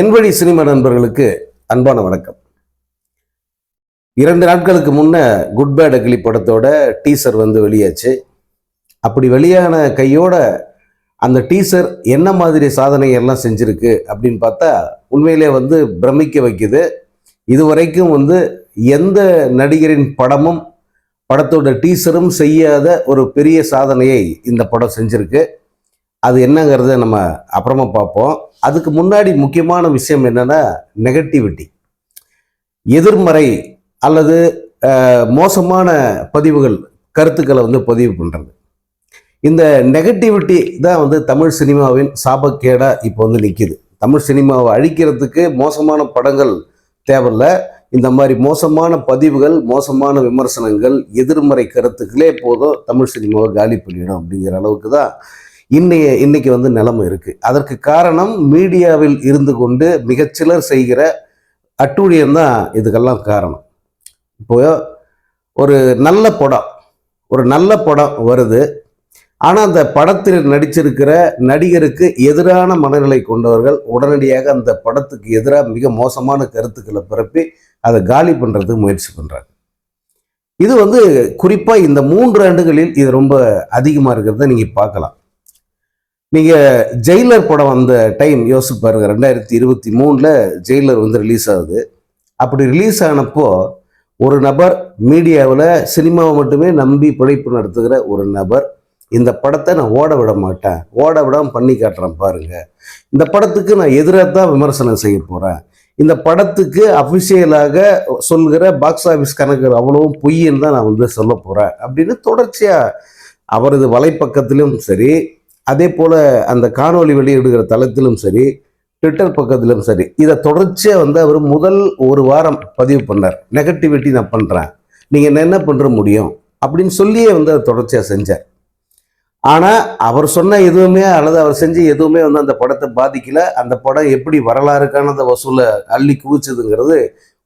என்வழி cinema நண்பர்களுக்கு அன்பான வணக்கம். இரண்டு நாட்களுக்கு முன்ன குட் பேட் அகிலி படத்தோட டீசர் வந்து வெளியாச்சு. அப்படி வெளியான கையோட அந்த டீசர் என்ன மாதிரி சாதனை எல்லாம் செஞ்சிருக்கு அப்படின்னு பார்த்தா உண்மையிலே வந்து பிரமிக்க வைக்குது. இதுவரைக்கும் வந்து எந்த நடிகரின் படமும் படத்தோட டீசரும் செய்யாத ஒரு பெரிய சாதனையை இந்த படம் செஞ்சுருக்கு. அது என்னங்கிறத நம்ம அப்புறமா பார்ப்போம். அதுக்கு முன்னாடி முக்கியமான விஷயம் என்னென்னா நெகட்டிவிட்டி எதிர்மறை அல்லது மோசமான பதிவுகள் கருத்துக்களை வந்து பதிவு பண்ணுறது இந்த நெகட்டிவிட்டி தான் வந்து தமிழ் சினிமாவின் சாபக்கேடாக இப்போ வந்து நிற்கிது தமிழ் சினிமாவை அழிக்கிறதுக்கு மோசமான படங்கள் தேவையில்ல. இந்த மாதிரி மோசமான பதிவுகள் மோசமான விமர்சனங்கள் எதிர்மறை கருத்துக்களே போதும் தமிழ் சினிமாவை காலி பண்ணிடும் அப்படிங்கிற அளவுக்கு தான் இன்னைய இன்னைக்கு வந்து நிலைமை இருக்குது அதற்கு காரணம் மீடியாவில் இருந்து கொண்டு மிகச்சிலர் செய்கிற அட்டூழியம் தான் இதுக்கெல்லாம் காரணம். இப்போ ஒரு நல்ல படம் ஒரு நல்ல படம் வருது. ஆனால் அந்த படத்தில் நடிச்சிருக்கிற நடிகருக்கு எதிரான மனநிலை கொண்டவர்கள் உடனடியாக அந்த படத்துக்கு எதிராக மிக மோசமான கருத்துக்களை பரப்பி அதை காலி பண்ணுறதுக்கு முயற்சி பண்ணுறாங்க இது வந்து குறிப்பாக இந்த மூன்று ஆண்டுகளில் இது ரொம்ப அதிகமாக இருக்கிறத நீங்கள் பார்க்கலாம். நீங்கள் ஜெயிலர் படம் வந்த டைம் யோசிச்சு பாருங்க. ரெண்டாயிரத்தி இருபத்தி மூணில் ஜெயிலர் வந்து ரிலீஸ் ஆகுது. அப்படி ரிலீஸ் ஆனப்போ ஒரு நபர் மீடியாவில் சினிமாவை மட்டுமே நம்பி பிழைப்பு நடத்துகிற ஒரு நபர் இந்த படத்தை நான் ஓட விட மாட்டேன். ஓட விடாமல் பண்ணி காட்டுறேன் பாருங்க. இந்த படத்துக்கு நான் எதிராக தான் விமர்சனம் செய்ய போகிறேன் இந்த படத்துக்கு அஃபிஷியலாக சொல்கிற பாக்ஸ் ஆஃபீஸ் கணக்கு அவ்வளவும் பொய்ன்னு தான் நான் வந்து சொல்ல போகிறேன் அப்படின்னு தொடர்ச்சியாக அவரது வலைப்பக்கத்திலும் சரி அதே போல் அந்த காணொளி வெளியிடுகிற தளத்திலும் சரி ட்விட்டர் பக்கத்திலும் சரி இதை தொடர்ச்சியாக வந்து அவர் முதல் ஒரு வாரம் பதிவு பண்ணார். நெகட்டிவிட்டி நான் பண்ணுறேன் நீங்கள் என்ன பண்ணுற முடியும்? அப்படின்னு சொல்லியே வந்து அதை தொடர்ச்சியாக செஞ்சார். ஆனால் அவர் சொன்ன எதுவுமே அல்லது அவர் செஞ்ச எதுவுமே வந்து அந்த படத்தை பாதிக்கல. அந்த படம் எப்படி வரலாறுக்கான அந்த வசூலை அள்ளி குவிச்சதுங்கிறது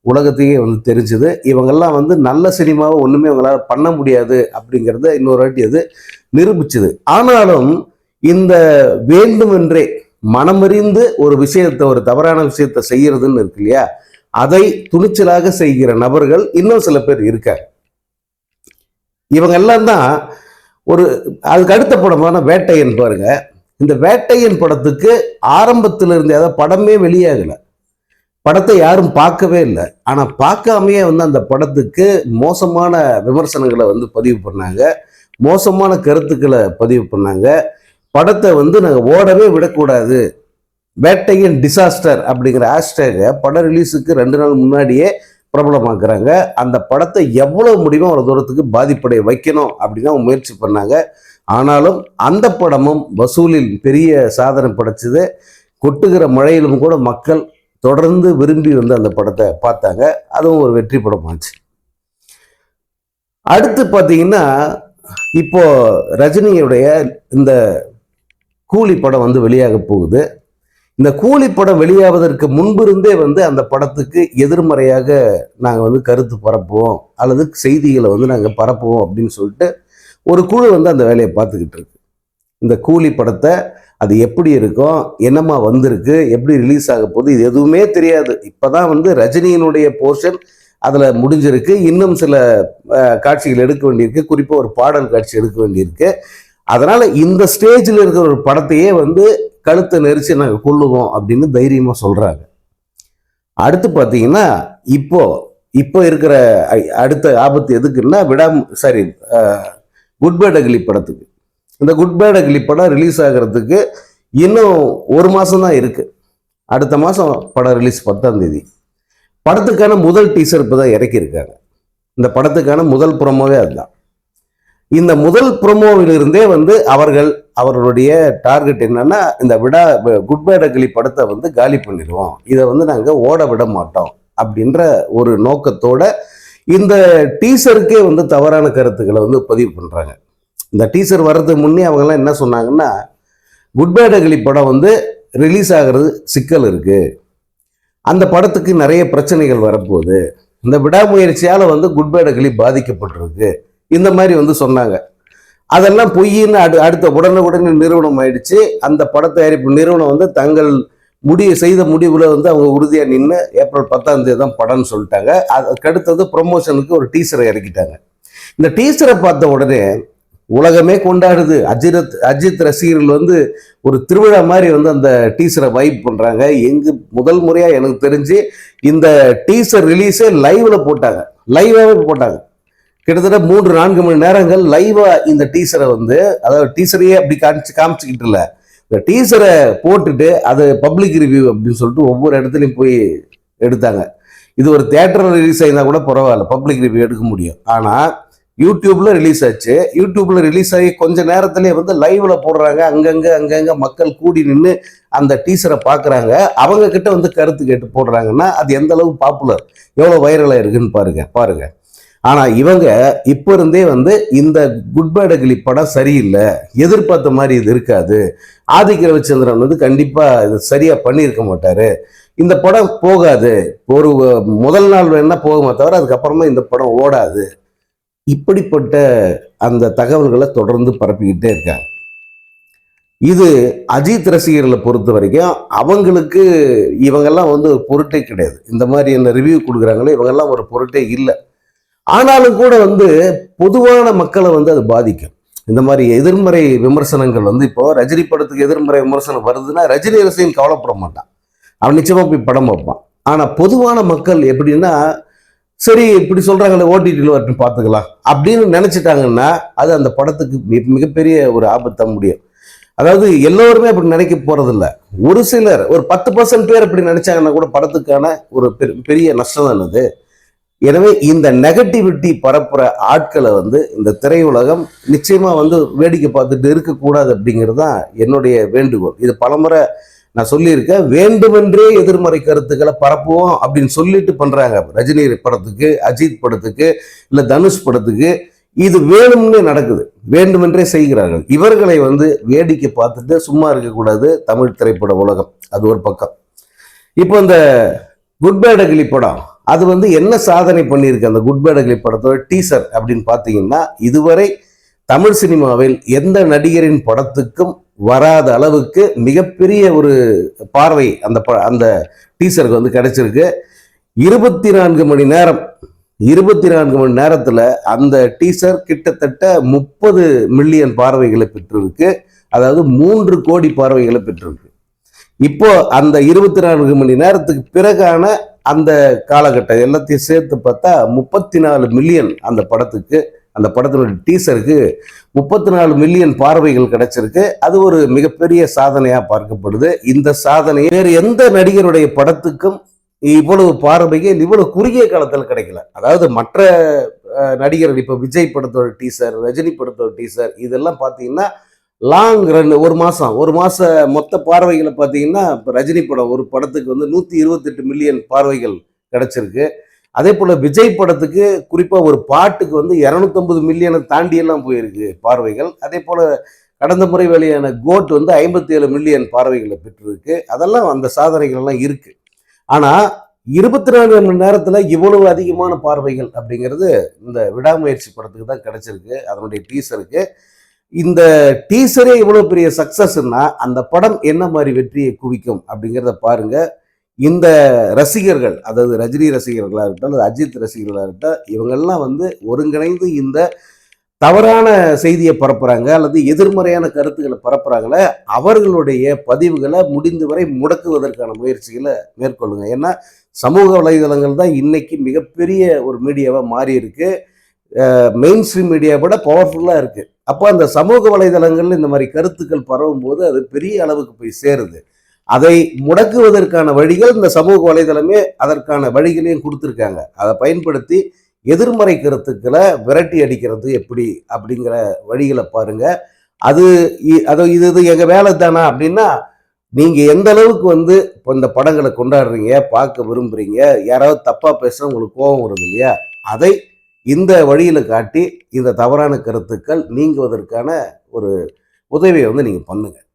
உலகத்தையே வந்து தெரிஞ்சுது. இவங்கெல்லாம் வந்து நல்ல சினிமாவை ஒன்றுமே இவங்களால் பண்ண முடியாது அப்படிங்கிறத இன்னொரு வாட்டி அது நிரூபிச்சுது. ஆனாலும் இந்த வேண்டுமென்றே மனமறிந்து ஒரு விஷயத்தை ஒரு தவறான விஷயத்தை செய்யறதுன்னு இருக்கு இல்லையா? அதை துணிச்சலாக செய்கிற நபர்கள் இன்னும் சில பேர் இருக்காங்க. இவங்க எல்லாம் தான் ஒரு அதுக்கு அடுத்த படமான வேட்டையன் பாருங்க. இந்த வேட்டையன் படத்துக்கு ஆரம்பத்தில் இருந்தே அதாவது படமே வெளியாகலை. படத்தை யாரும் பார்க்கவே இல்லை. ஆனால் பார்க்காமையே வந்து அந்த படத்துக்கு மோசமான விமர்சனங்களை வந்து பதிவு பண்ணாங்க. மோசமான கருத்துக்களை பதிவு பண்ணாங்க. படத்தை வந்து நாங்கள் ஓடவே விடக்கூடாது. வேட்டையன் டிசாஸ்டர் அப்படிங்கிற ஹேஷ்டேகை படம் ரிலீஸுக்கு ரெண்டு நாள் முன்னாடியே பிரபலமாக்குறாங்க. அந்த படத்தை எவ்வளோ முடியுமோ அவ்வளோ தூரத்துக்கு பாதிப்படைய வைக்கணும் அப்படின்னு அவங்க முயற்சி பண்ணாங்க. ஆனாலும் அந்த படமும் வசூலில் பெரிய சாதனை படைச்சது. கொட்டுகிற மழையிலும் கூட மக்கள் தொடர்ந்து விரும்பி வந்து அந்த படத்தை பார்த்தாங்க. அதுவும் ஒரு வெற்றி படமாச்சு. அடுத்து பார்த்தீங்கன்னா இப்போ ரஜினியுடைய இந்த கூலி படம் வந்து வெளியாக போகுது. இந்த கூலி படம் வெளியாவதற்கு முன்பிருந்தே வந்து அந்த படத்துக்கு எதிர்மறையாக நாங்கள் வந்து கருத்து பரப்புவோம். அல்லது செய்திகளை வந்து நாங்கள் பரப்புவோம் அப்படின்னு சொல்லிட்டு ஒரு குழு வந்து அந்த வேலையை பார்த்துக்கிட்டு இருக்கு. இந்த கூலி படத்தை அது எப்படி இருக்கும்? என்னம்மா வந்திருக்கு? எப்படி ரிலீஸ் ஆக போகுது? இது எதுவுமே தெரியாது. இப்போ தான் வந்து ரஜினியினுடைய போர்ஷன் அதில் முடிஞ்சிருக்கு. இன்னும் சில காட்சிகள் எடுக்க வேண்டியிருக்கு. குறிப்பாக ஒரு பாடல் காட்சி எடுக்க வேண்டியிருக்கு. அதனால் இந்த ஸ்டேஜில் இருக்கிற ஒரு படத்தையே வந்து கழுத்தை நெரிச்சு நாங்கள் கொள்ளுவோம் அப்படின்னு தைரியமாக சொல்கிறாங்க அடுத்து பார்த்தீங்கன்னா இப்போ இப்போ இருக்கிற அடுத்த ஆபத்து எதுக்குன்னா விடாம் சாரி குட் பேட் அகிலி படத்துக்கு. இந்த குட் பேட் அகிலி படம் ரிலீஸ் ஆகிறதுக்கு இன்னும் ஒரு மாதம் தான் இருக்குது அடுத்த மாதம் படம் ரிலீஸ் பத்தாம் தேதி. படத்துக்கான முதல் டீசர் இப்போ தான் இறக்கியிருக்காங்க. இந்த படத்துக்கான முதல் புறமாவே அதுதான். இந்த முதல் ப்ரோமோவிலிருந்தே வந்து அவர்கள் அவர்களுடைய டார்கெட் என்னன்னா இந்த விடா குட் பை டக்லி படத்தை வந்து காலி பண்ணிடுவோம். இதை வந்து நாங்கள் ஓட விட மாட்டோம் அப்படின்ற ஒரு நோக்கத்தோட இந்த டீசருக்கே வந்து தவறான கருத்துக்களை வந்து பதிவு பண்ணுறாங்க இந்த டீசர் வர்றதுக்கு முன்னே அவங்கெல்லாம் என்ன சொன்னாங்கன்னா குட் பை டக்லி படம் வந்து ரிலீஸ் ஆகிறது சிக்கல் இருக்குது அந்த படத்துக்கு நிறைய பிரச்சனைகள் வரப்போகுது. இந்த விடாமுயற்சியால் வந்து குட் பை டக்லி பாதிக்கப்பட்டிருக்கு. இந்த மாதிரி வந்து சொன்னாங்க. அதெல்லாம் பொய்ன்னு அடு அடுத்த உடனுக்குடனே நிறுவனம் ஆயிடுச்சு. அந்த பட தயாரிப்பு நிறுவனம் வந்து தங்கள் முடிவு செய்த முடிவில் வந்து அவங்க உறுதியாக நின்று ஏப்ரல் பத்தாம் தேதி தான் படம்னு சொல்லிட்டாங்க. அதுக்கு அடுத்தது ப்ரொமோஷனுக்கு ஒரு டீசரை இறக்கிட்டாங்க. இந்த டீசரை பார்த்த உடனே உலகமே கொண்டாடுது. அஜித் அஜித் ரசிகர்கள் வந்து ஒரு திருவிழா மாதிரி வந்து அந்த டீசரை வைப் பண்ணுறாங்க எங்கு முதல் முறையாக எனக்கு தெரிஞ்சு இந்த டீசர் ரிலீஸே லைவில் போட்டாங்க. லைவாகவே போட்டாங்க. கிட்டத்தட்ட மூன்று நான்கு மணி நேரங்கள் லைவா இந்த டீசரை வந்து அதாவது டீசரையே அப்படி காமிச்சு காமிச்சுக்கிட்டு இல்லை. இந்த டீசரை போட்டுட்டு அது பப்ளிக் ரிவ்யூ அப்படின்னு சொல்லிட்டு ஒவ்வொரு இடத்துலையும் போய் எடுத்தாங்க. இது ஒரு தேட்டரில் ரிலீஸ் ஆயிருந்தா கூட பரவாயில்ல பப்ளிக் ரிவ்யூ எடுக்க முடியும். ஆனால் யூடியூப்ல ரிலீஸ் ஆச்சு. யூடியூப்ல ரிலீஸ் ஆகி கொஞ்ச நேரத்திலே வந்து லைவ்ல போடுறாங்க. அங்கங்க அங்கங்க மக்கள் கூடி நின்று அந்த டீசரை பார்க்குறாங்க அவங்க கிட்ட வந்து கருத்து கேட்டு போடுறாங்கன்னா அது எந்த அளவு பாப்புலர் எவ்வளோ வைரலாக இருக்குன்னு பாருங்க பாருங்க. ஆனால் இவங்க இப்போ இருந்தே வந்து இந்த குட் பேட் படம் சரியில்லை. எதிர்பார்த்த மாதிரி இது இருக்காது. ஆதிக்க ரவிச்சந்திரன் வந்து கண்டிப்பாக இது சரியாக பண்ணியிருக்க மாட்டார். இந்த படம் போகாது. ஒரு முதல் நாள் வேணால் போகுமே தவிர அதுக்கப்புறமா இந்த படம் ஓடாது. இப்படிப்பட்ட அந்த தகவல்களை தொடர்ந்து பரப்பிக்கிட்டே இருக்காங்க. இது அஜித் ரசிகர்களை பொறுத்த வரைக்கும் அவங்களுக்கு இவங்கெல்லாம் வந்து ஒரு பொருட்டே கிடையாது. இந்த மாதிரி என்ன ரிவ்யூ கொடுக்குறாங்களே இவங்கெல்லாம் ஒரு பொருட்டே இல்லை. ஆனாலும் கூட வந்து பொதுவான மக்களை வந்து அது பாதிக்கும். இந்த மாதிரி எதிர்மறை விமர்சனங்கள் வந்து இப்போ ரஜினி படத்துக்கு எதிர்மறை விமர்சனம் வருதுன்னா ரஜினி ரசிகன் கவலைப்பட மாட்டான். அவன் நிச்சயமா போய் படம் வைப்பான் ஆனா பொதுவான மக்கள் எப்படின்னா சரி இப்படி சொல்றாங்களே ஓடிடியில் வரட்டும் பார்த்துக்கலாம் அப்படின்னு நினைச்சிட்டாங்கன்னா அது அந்த படத்துக்கு மிகப்பெரிய ஒரு ஆபத்தாக முடியும். அதாவது எல்லோருமே அப்படி நினைக்க போறதில்ல. ஒரு சிலர் ஒரு பத்து பர்சன்ட் பேர் அப்படி நினைச்சாங்கன்னா கூட படத்துக்கான ஒரு பெரு- பெரிய நஷ்டம் தான் அது. எனவே இந்த நெகட்டிவிட்டி பரப்புற ஆட்களை வந்து இந்த திரையுலகம் நிச்சயமா வந்து வேடிக்கை பார்த்துட்டு இருக்கக்கூடாது அப்படிங்கிறது தான் என்னுடைய வேண்டுகோள். இது பலமுறை நான் சொல்லியிருக்கேன் வேண்டுமென்றே எதிர்மறை கருத்துக்களை பரப்புவோம் அப்படின்னு சொல்லிட்டு பண்றாங்க. ரஜினி படத்துக்கு அஜித் படத்துக்கு இல்ல தனுஷ் படத்துக்கு இது வேணும்னே நடக்குது. வேண்டுமென்றே செய்கிறார்கள். இவர்களை வந்து வேடிக்கை பார்த்துட்டு சும்மா இருக்கக்கூடாது தமிழ் திரைப்பட உலகம். அது ஒரு பக்கம். இப்போ இந்த குட் பேட் அகிலி படம். அது வந்து என்ன சாதனை பண்ணியிருக்கு? அந்த குட் பேட் படத்தோட டீசர் அப்படின்னு பார்த்தீங்கன்னா இதுவரை தமிழ் சினிமாவில் எந்த நடிகரின் படத்துக்கும் வராத அளவுக்கு மிகப்பெரிய ஒரு பார்வை அந்த ப அந்த டீசருக்கு வந்து கிடைச்சிருக்கு. இருபத்தி நான்கு மணி நேரம் இருபத்தி நான்கு மணி நேரத்தில் அந்த டீசர் கிட்டத்தட்ட முப்பது மில்லியன் பார்வைகளை பெற்றிருக்கு. அதாவது மூன்று கோடி பார்வைகளை பெற்றிருக்கு. இப்போ அந்த இருபத்தி நான்கு மணி நேரத்துக்கு பிறகான அந்த காலகட்டம் எல்லாத்தையும் சேர்த்து பார்த்தா முப்பத்தி நாலு மில்லியன் அந்த படத்துக்கு அந்த படத்தினுடைய டீசருக்கு முப்பத்தி நாலு மில்லியன் பார்வைகள் கிடைச்சிருக்கு. அது ஒரு மிகப்பெரிய சாதனையாக பார்க்கப்படுது. இந்த சாதனை வேறு எந்த நடிகருடைய படத்துக்கும் இவ்வளவு பார்வைகள் இவ்வளவு குறுகிய காலத்தில் கிடைக்கல. அதாவது மற்ற நடிகர்கள் இப்போ விஜய் படத்தோட டீசர் ரஜினி படத்தோட டீசர் இதெல்லாம் பார்த்தீங்கன்னா லாங் ரன் ஒரு மாதம் ஒரு மாத மொத்த பார்வைகளை பார்த்தீங்கன்னா இப்போ ரஜினி படம் ஒரு படத்துக்கு வந்து நூற்றி இருபத்தெட்டு மில்லியன் பார்வைகள் கிடைச்சிருக்கு. அதே போல் விஜய் படத்துக்கு குறிப்பாக ஒரு பாட்டுக்கு வந்து 250 மில்லியனை தாண்டியெல்லாம் போயிருக்கு பார்வைகள். அதே போல் கடந்த முறை வெளியான கோட் வந்து ஐம்பத்தி ஏழு மில்லியன் பார்வைகளை பெற்றிருக்கு. அதெல்லாம் அந்த சாதனைகள் எல்லாம் இருக்குது ஆனால் இருபத்தி நாலு மணி நேரத்தில் இவ்வளவு அதிகமான பார்வைகள் அப்படிங்கிறது இந்த விடாமுயற்சி படத்துக்கு தான் கிடச்சிருக்கு. அதனுடைய டீசருக்கு இந்த டீசரே இவ்வளோ பெரிய சக்சஸ்னா அந்த படம் என்ன மாதிரி வெற்றியை குவிக்கும் அப்படிங்கிறத பாருங்க. இந்த ரசிகர்கள் அதாவது ரஜினி ரசிகர்களாக இருக்கட்டும் அல்லது அஜித் ரசிகர்களாக இருக்கட்டும் இவங்கெல்லாம் வந்து ஒருங்கிணைந்து இந்த தவறான செய்தியை பரப்புகிறாங்க அல்லது எதிர்மறையான கருத்துக்களை பரப்புகிறாங்களே அவர்களுடைய பதிவுகளை முடிந்தவரை முடக்குவதற்கான முயற்சிகளை மேற்கொள்ளுங்க. ஏன்னா சமூக வலைதளங்கள் தான் இன்னைக்கு மிகப்பெரிய ஒரு மீடியாவாக மாறி இருக்குது மெயின் ஸ்ட்ரீம் மீடியா விட பவர்ஃபுல்லாக இருக்குது அப்போ அந்த சமூக வலைதளங்களில் இந்த மாதிரி கருத்துக்கள் பரவும் போது அது பெரிய அளவுக்கு போய் சேருது. அதை முடக்குவதற்கான வழிகள் இந்த சமூக வலைதளமே அதற்கான வழிகளையும் கொடுத்துருக்காங்க. அதை பயன்படுத்தி எதிர்மறை கருத்துக்களை விரட்டி அடிக்கிறது எப்படி அப்படிங்கிற வழிகளை பாருங்கள் அது அது இது இது எங்கள் வேலை தானா அப்படின்னா நீங்கள் எந்த அளவுக்கு வந்து இப்போ இந்த படங்களை கொண்டாடுறீங்க பார்க்க விரும்புகிறீங்க யாராவது தப்பாக பேசுகிற உங்களுக்கு கோபம் வருது இல்லையா? அதை இந்த வழியில் காட்டி இந்த தவறான கருத்துக்கள் நீங்குவதற்கான ஒரு உதவியை வந்து நீங்கள் பண்ணுங்கள்